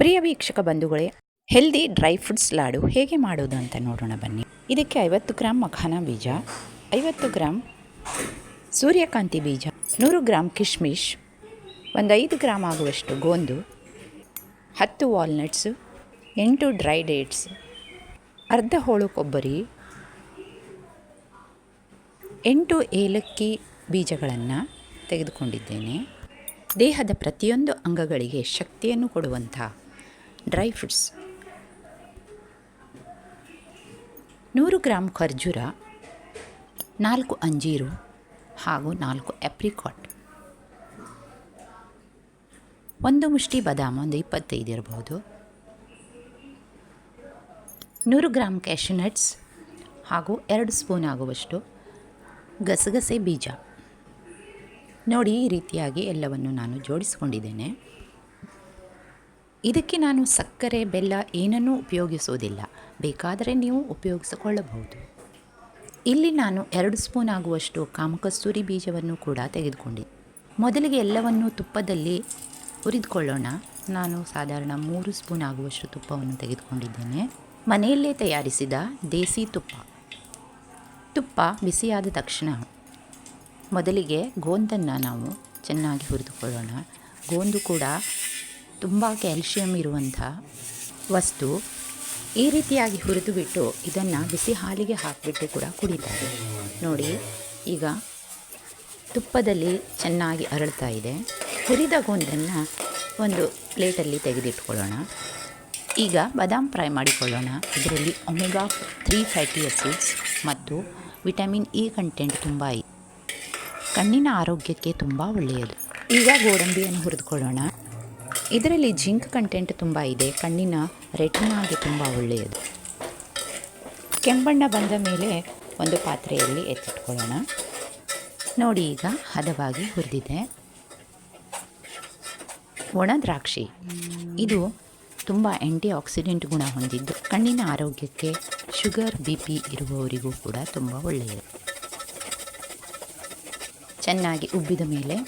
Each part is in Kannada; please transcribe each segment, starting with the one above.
ಪ್ರಿಯ ವೀಕ್ಷಕ ಬಂಧುಗಳೇ ಹೆಲ್ದಿ ಡ್ರೈ ಫ್ರೂಟ್ಸ್ ಲಾಡು ಹೇಗೆ ಮಾಡೋದು ಅಂತ ನೋಡೋಣ ಬನ್ನಿ. ಇದಕ್ಕೆ ಐವತ್ತು ಗ್ರಾಮ್ ಮಖಾನ ಬೀಜ, ಐವತ್ತು ಗ್ರಾಮ್ ಸೂರ್ಯಕಾಂತಿ ಬೀಜ, ನೂರು ಗ್ರಾಮ್ ಕಿಶ್ಮಿಶ್, ಒಂದು ಐದು ಗ್ರಾಮ್ ಆಗುವಷ್ಟು ಗೋಂದು, ಹತ್ತು ವಾಲ್ನಟ್ಸು ಎಂಟು ಡ್ರೈ ಡೇಟ್ಸ್ ಅರ್ಧ ಹೋಳು ಕೊಬ್ಬರಿ, ಎಂಟು ಏಲಕ್ಕಿ ಬೀಜಗಳನ್ನು ತೆಗೆದುಕೊಂಡಿದ್ದೇನೆ. ದೇಹದ ಪ್ರತಿಯೊಂದು ಅಂಗಗಳಿಗೆ ಶಕ್ತಿಯನ್ನು ಕೊಡುವಂಥ ಡ್ರೈ ಫ್ರೂಟ್ಸ್. ನೂರು ಗ್ರಾಮ್ ಖರ್ಜೂರ, ನಾಲ್ಕು ಅಂಜೀರು ಹಾಗೂ ನಾಲ್ಕು ಆಪ್ರಿಕಾಟ್ ಒಂದು ಮುಷ್ಟಿ ಬಾದಾಮ, ಒಂದು ಇಪ್ಪತ್ತೈದು ಇರಬಹುದು ನೂರು ಗ್ರಾಮ್ ಕ್ಯಾಶ್ಯೂನಟ್ಸ್ ಹಾಗೂ ಎರಡು ಸ್ಪೂನ್ ಆಗುವಷ್ಟು ಗಸಗಸೆ ಬೀಜ. ನೋಡಿ ಈ ರೀತಿಯಾಗಿ ಎಲ್ಲವನ್ನು ನಾನು ಜೋಡಿಸಿಕೊಂಡಿದ್ದೇನೆ. ಇದಕ್ಕೆ ನಾನು ಸಕ್ಕರೆ, ಬೆಲ್ಲ ಏನನ್ನೂ ಉಪಯೋಗಿಸುವುದಿಲ್ಲ. ಬೇಕಾದರೆ ನೀವು ಉಪಯೋಗಿಸಿಕೊಳ್ಳಬಹುದು. ಇಲ್ಲಿ ನಾನು ಎರಡು ಸ್ಪೂನ್ ಆಗುವಷ್ಟು ಕಾಮಕಸ್ತೂರಿ ಬೀಜವನ್ನು ಕೂಡ ತೆಗೆದುಕೊಂಡೆ. ಮೊದಲಿಗೆ ಎಲ್ಲವನ್ನು ತುಪ್ಪದಲ್ಲಿ ಹುರಿದುಕೊಳ್ಳೋಣ. ನಾನು ಸಾಧಾರಣ ಮೂರು ಸ್ಪೂನ್ ಆಗುವಷ್ಟು ತುಪ್ಪವನ್ನು ತೆಗೆದುಕೊಂಡಿದ್ದೇನೆ. ಮನೆಯಲ್ಲೇ ತಯಾರಿಸಿದ ದೇಸಿ ತುಪ್ಪ. ತುಪ್ಪ ಬಿಸಿಯಾದ ತಕ್ಷಣ ಮೊದಲಿಗೆ ಗೋಂದನ್ನು ನಾವು ಚೆನ್ನಾಗಿ ಹುರಿದುಕೊಳ್ಳೋಣ. ಗೋಂದು ಕೂಡ ತುಂಬ ಕ್ಯಾಲ್ಶಿಯಂ ಇರುವಂಥ ವಸ್ತು ಈ ರೀತಿಯಾಗಿ ಹುರಿದು ಬಿಟ್ಟು ಇದನ್ನು ಬಿಸಿ ಹಾಲಿಗೆ ಹಾಕಿಬಿಟ್ಟು ಕೂಡ ಕುಡಿತಾರೆ. ನೋಡಿ, ಈಗ ತುಪ್ಪದಲ್ಲಿ ಚೆನ್ನಾಗಿ ಅರಳ್ತಾ ಇದೆ. ಹುರಿದ ಗೋಂದನ್ನು ಒಂದು ಪ್ಲೇಟಲ್ಲಿ ತೆಗೆದಿಟ್ಕೊಳ್ಳೋಣ. ಈಗ ಬಾದಾಮ್ ಫ್ರೈ ಮಾಡಿಕೊಳ್ಳೋಣ. ಇದರಲ್ಲಿ ಒಮೆಗಾ ತ್ರೀ ಫ್ಯಾಟಿ ಆಸಿಡ್ಸ್ ಮತ್ತು ವಿಟಮಿನ್ ಇ ಕಂಟೆಂಟ್ ತುಂಬ ಕಣ್ಣಿನ ಆರೋಗ್ಯಕ್ಕೆ ತುಂಬ ಒಳ್ಳೆಯದು. ಈಗ ಗೋಡಂಬಿಯನ್ನು ಹುರಿದುಕೊಳ್ಳೋಣ. ಇದರಲ್ಲಿ ಜಿಂಕ್ ಕಂಟೆಂಟ್ ತುಂಬ ಇದೆ. ಕಣ್ಣಿನ ರೆಟಿನಾಗೆ ತುಂಬ ಒಳ್ಳೆಯದು. ಕೆಂಬಣ್ಣ ಬಂದ ಮೇಲೆ ಒಂದು ಪಾತ್ರೆಯಲ್ಲಿ ಎತ್ತಿಟ್ಕೊಳ್ಳೋಣ. ನೋಡಿ ಈಗ ಹದವಾಗಿ ಹುರಿದಿದೆ. ಒಣ ದ್ರಾಕ್ಷಿ. ಇದು ತುಂಬ ಆ್ಯಂಟಿ ಆಕ್ಸಿಡೆಂಟ್ ಗುಣ ಹೊಂದಿದ್ದು, ಕಣ್ಣಿನ ಆರೋಗ್ಯಕ್ಕೆ ಶುಗರ್ ಬಿ ಪಿ ಇರುವವರಿಗೂ ಕೂಡ ತುಂಬ ಒಳ್ಳೆಯದು. ಚೆನ್ನಾಗಿ ಉಬ್ಬಿದ ಮೇಲೆ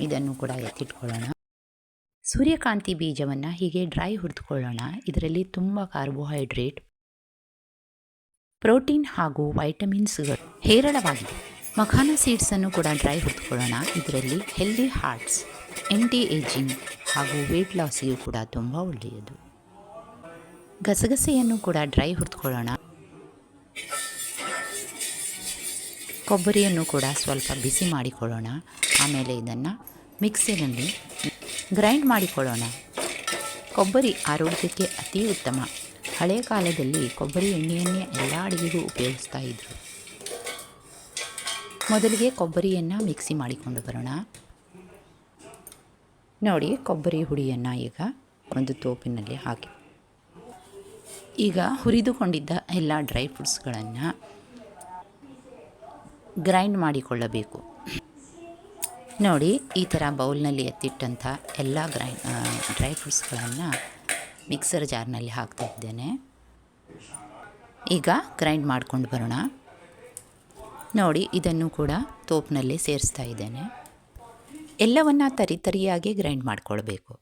ಇದನ್ನು ಕೂಡ ಎತ್ತಿಟ್ಕೊಳ್ಳೋಣ. ಸೂರ್ಯಕಾಂತಿ ಬೀಜವನ್ನು ಹೀಗೆ ಡ್ರೈ ಹುರಿದುಕೊಳ್ಳೋಣ. ಇದರಲ್ಲಿ ತುಂಬ ಕಾರ್ಬೋಹೈಡ್ರೇಟ್, ಪ್ರೋಟೀನ್ ಹಾಗೂ ವೈಟಮಿನ್ಸ್ಗಳು ಹೇರಳವಾಗಿದೆ. ಮಖಾನ ಸೀಡ್ಸನ್ನು ಕೂಡ ಡ್ರೈ ಹುರಿದುಕೊಳ್ಳೋಣ. ಇದರಲ್ಲಿ ಹೆಲ್ದಿ ಹಾರ್ಟ್ಸ್ ಎಂಟಿ ಏಜಿಂಗ್ ಹಾಗೂ ವೇಟ್ ಲಾಸಿಗೂ ಕೂಡ ತುಂಬ ಒಳ್ಳೆಯದು. ಗಸಗಸೆಯನ್ನು ಕೂಡ ಡ್ರೈ ಹುರಿದುಕೊಳ್ಳೋಣ. ಕೊಬ್ಬರಿಯನ್ನು ಕೂಡ ಸ್ವಲ್ಪ ಬಿಸಿ ಮಾಡಿಕೊಳ್ಳೋಣ. ಆಮೇಲೆ ಇದನ್ನು ಮಿಕ್ಸಿನಲ್ಲಿ ಗ್ರೈಂಡ್ ಮಾಡಿಕೊಳ್ಳೋಣ. ಕೊಬ್ಬರಿ ಆರೋಗ್ಯಕ್ಕೆ ಅತಿ ಉತ್ತಮ. ಹಳೆಯ ಕಾಲದಲ್ಲಿ ಕೊಬ್ಬರಿ ಎಣ್ಣೆಯನ್ನೇ ಎಲ್ಲ ಅಡುಗೆಗೂ ಉಪಯೋಗಿಸ್ತಾ ಇದ್ದರು ಮೊದಲಿಗೆ ಕೊಬ್ಬರಿಯನ್ನು ಮಿಕ್ಸಿ ಮಾಡಿಕೊಂಡು ಬರೋಣ. ನೋಡಿ, ಕೊಬ್ಬರಿ ಹುಡಿಯನ್ನು ಈಗ ಒಂದು ತೋಪಿನಲ್ಲಿ ಹಾಕಿ. ಈಗ ಹುರಿದುಕೊಂಡಿದ್ದ ಎಲ್ಲ ಡ್ರೈ ಫ್ರೂಟ್ಸ್ಗಳನ್ನು ಗ್ರೈಂಡ್ ಮಾಡಿಕೊಳ್ಳಬೇಕು. ನೋಡಿ, ಈ ಥರ ಬೌಲ್ನಲ್ಲಿ ಎತ್ತಿಟ್ಟಂಥ ಎಲ್ಲ ಗ್ರೈ ಡ್ರೈ ಫ್ರೂಟ್ಸ್ಗಳನ್ನು ಮಿಕ್ಸರ್ ಜಾರ್ನಲ್ಲಿ ಹಾಕ್ತಾ ಇದ್ದೇನೆ. ಈಗ ಗ್ರೈಂಡ್ ಮಾಡ್ಕೊಂಡು ಬರೋಣ. ನೋಡಿ, ಇದನ್ನು ಕೂಡ ತೋಪ್ನಲ್ಲಿ ಸೇರಿಸ್ತಾ ಇದ್ದೇನೆ. ಎಲ್ಲವನ್ನು ತರಿ ತರಿಯಾಗಿ ಗ್ರೈಂಡ್ ಮಾಡಿಕೊಳ್ಬೇಕು.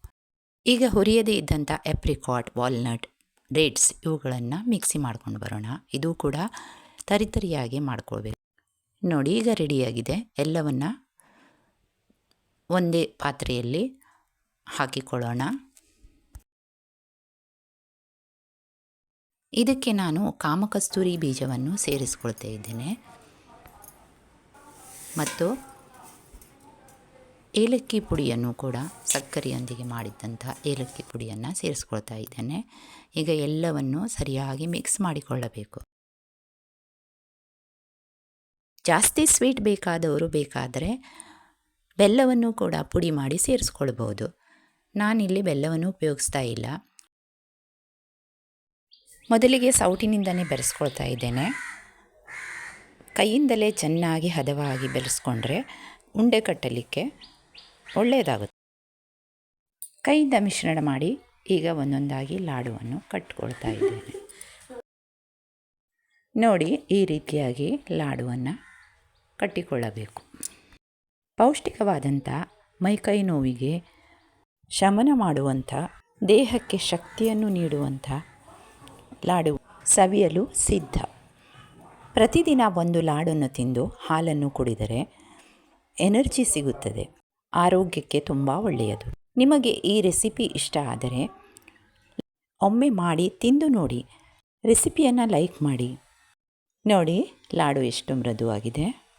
ಈಗ ಹುರಿಯದೇ ಇದ್ದಂಥ ಎಪ್ರಿಕಾಟ್, ವಾಲ್ನಟ್ ಡೇಟ್ಸ್ ಇವುಗಳನ್ನು ಮಿಕ್ಸಿ ಮಾಡ್ಕೊಂಡು ಬರೋಣ. ಇದು ಕೂಡ ತರಿತರಿಯಾಗಿ ಮಾಡ್ಕೊಳ್ಬೇಕು. ನೋಡಿ, ಈಗ ರೆಡಿಯಾಗಿದೆ. ಎಲ್ಲವನ್ನು ಒಂದೇ ಪಾತ್ರೆಯಲ್ಲಿ ಹಾಕಿಕೊಳ್ಳೋಣ. ಇದಕ್ಕೆ ನಾನು ಕಾಮಕಸ್ತೂರಿ ಬೀಜವನ್ನು ಸೇರಿಸ್ಕೊಳ್ತಾ ಇದ್ದೇನೆ. ಮತ್ತು ಏಲಕ್ಕಿ ಪುಡಿಯನ್ನು ಕೂಡ ಸಕ್ಕರೆಯೊಂದಿಗೆ ಮಾಡಿದ್ದಂಥ ಏಲಕ್ಕಿ ಪುಡಿಯನ್ನು ಸೇರಿಸ್ಕೊಳ್ತಾ ಇದ್ದೇನೆ. ಈಗ ಎಲ್ಲವನ್ನು ಸರಿಯಾಗಿ ಮಿಕ್ಸ್ ಮಾಡಿಕೊಳ್ಳಬೇಕು. ಜಾಸ್ತಿ ಸ್ವೀಟ್ ಬೇಕಾದವರು ಬೇಕಾದರೆ ಬೆಲ್ಲವನ್ನು ಕೂಡ ಪುಡಿ ಮಾಡಿ ಸೇರಿಸ್ಕೊಳ್ಬೋದು ನಾನಿಲ್ಲಿ ಬೆಲ್ಲವನ್ನು ಉಪಯೋಗಿಸ್ತಾ ಇಲ್ಲ. ಮೊದಲಿಗೆ ಸೌಟಿನಿಂದಲೇ ಬೆರೆಸ್ಕೊಳ್ತಾ ಇದ್ದೇನೆ. ಕೈಯಿಂದಲೇ ಚೆನ್ನಾಗಿ ಹದವಾಗಿ ಬೆರೆಸ್ಕೊಂಡ್ರೆ ಉಂಡೆ ಕಟ್ಟಲಿಕ್ಕೆ ಒಳ್ಳೆಯದಾಗುತ್ತೆ. ಕೈಯಿಂದ ಮಿಶ್ರಣ ಮಾಡಿ ಈಗ ಒಂದೊಂದಾಗಿ ಲಾಡುವನ್ನು ಕಟ್ಕೊಳ್ತಾ ಇದ್ದೇನೆ. ನೋಡಿ ಈ ರೀತಿಯಾಗಿ ಲಾಡುವನ್ನು ಕಟ್ಟಿಕೊಳ್ಳಬೇಕು. ಪೌಷ್ಟಿಕವಾದಂಥ ಮೈಕೈ ನೋವಿಗೆ ಶಮನ ಮಾಡುವಂಥ, ದೇಹಕ್ಕೆ ಶಕ್ತಿಯನ್ನು ನೀಡುವಂಥ ಲಾಡು ಸವಿಯಲು ಸಿದ್ಧ. ಪ್ರತಿದಿನ ಒಂದು ಲಾಡನ್ನು ತಿಂದು ಹಾಲನ್ನು ಕುಡಿದರೆ ಎನರ್ಜಿ ಸಿಗುತ್ತದೆ. ಆರೋಗ್ಯಕ್ಕೆ ತುಂಬ ಒಳ್ಳೆಯದು. ನಿಮಗೆ ಈ ರೆಸಿಪಿ ಇಷ್ಟ ಆದರೆ ಒಮ್ಮೆ ಮಾಡಿ ತಿಂದು ನೋಡಿ. ರೆಸಿಪಿಯನ್ನು ಲೈಕ್ ಮಾಡಿ. ನೋಡಿ, ಲಾಡು ಎಷ್ಟು ಮೃದುವಾಗಿದೆ.